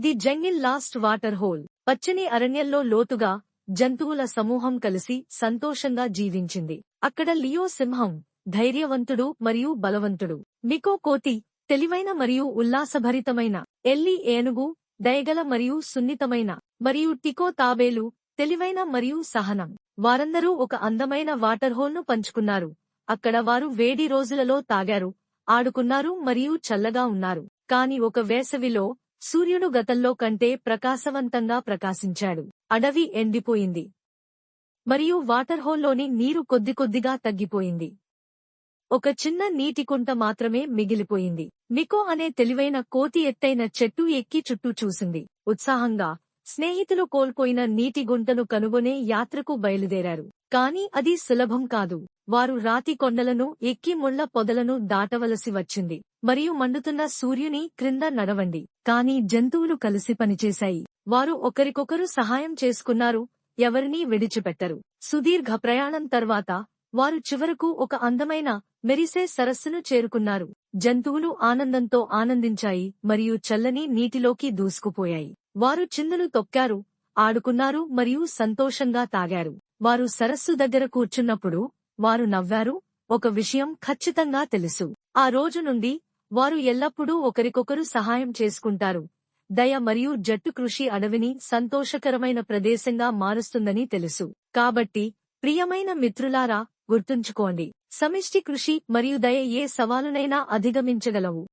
The jungle lost water hole. పచ్చని అరణ్యంలో లోతుగా జంతువుల సమూహం కలిసి సంతోషంగా జీవించింది. అక్కడ లియో సింహం ధైర్యవంతుడు మరియు బలవంతుడు. మికో కోతి తెలివైన మరియు ఉల్లాసభరితమైన ఎల్లి ఏనుగు దయగల మరియు సున్నితమైన మరియు టికో తాబేలు తెలివైన మరియు సహనం. వారందరూ ఒక అందమైన వాటర్ హోల్ను పంచుకున్నారు. అక్కడ వారు వేడి రోజులలో తాగారు ఆడుకున్నారు మరియు చల్లగా ఉన్నారు. కాని ఒక వేసవిలో సూర్యుడు గతంలో కంటే ప్రకాశవంతంగా ప్రకాశించాడు. అడవి ఎండిపోయింది. మరియు వాటర్ హోల్లోని నీరు కొద్ది కొద్దిగా తగ్గిపోయింది. ఒక చిన్న నీటి కుంట మాత్రమే మిగిలిపోయింది. మికో అనే తెలివైన కోతి ఎత్తైన చెట్టు ఎక్కి చుట్టూ చూసింది. ఉత్సాహంగా స్నేహితులు కోల్పోయిన నీటి గుంటను కనుగొనే యాత్రకు బయలుదేరారు. కాని అది సులభం కాదు. వారు రాతి కొండలను ఎక్కి ముళ్ళ పొదలను దాటవలసి వచ్చింది. మరియు మండుతున్న సూర్యుని క్రింద నడవండి. కాని జంతువులు కలిసి పనిచేశాయి. వారు ఒకరికొకరు సహాయం చేసుకున్నారు ఎవరినీ విడిచిపెట్టరు. సుదీర్ఘ ప్రయాణం తర్వాత వారు చివరకు ఒక అందమైన మెరిసే సరస్సును చేరుకున్నారు. జంతువులు ఆనందంతో ఆనందించాయి మరియు చల్లని నీటిలోకి దూసుకుపోయాయి. వారు చిందులు తొక్కారు ఆడుకున్నారు మరియు సంతోషంగా తాగారు. వారు సరస్సు దగ్గర కూర్చున్నప్పుడు వారు నవ్వారు. ఒక విషయం ఖచ్చితంగా తెలుసు. ఆ రోజు నుండి వారు ఎల్లప్పుడూ ఒకరికొకరు సహాయం చేసుకుంటారు. దయ మరియు జట్టు కృషి అడవిని సంతోషకరమైన ప్రదేశంగా మారుస్తుందని తెలుసు. కాబట్టి ప్రియమైన మిత్రులారా గుర్తుంచుకోండి. సమిష్టి కృషి మరియు దయ ఏ సవాలునైనా అధిగమించగలవు.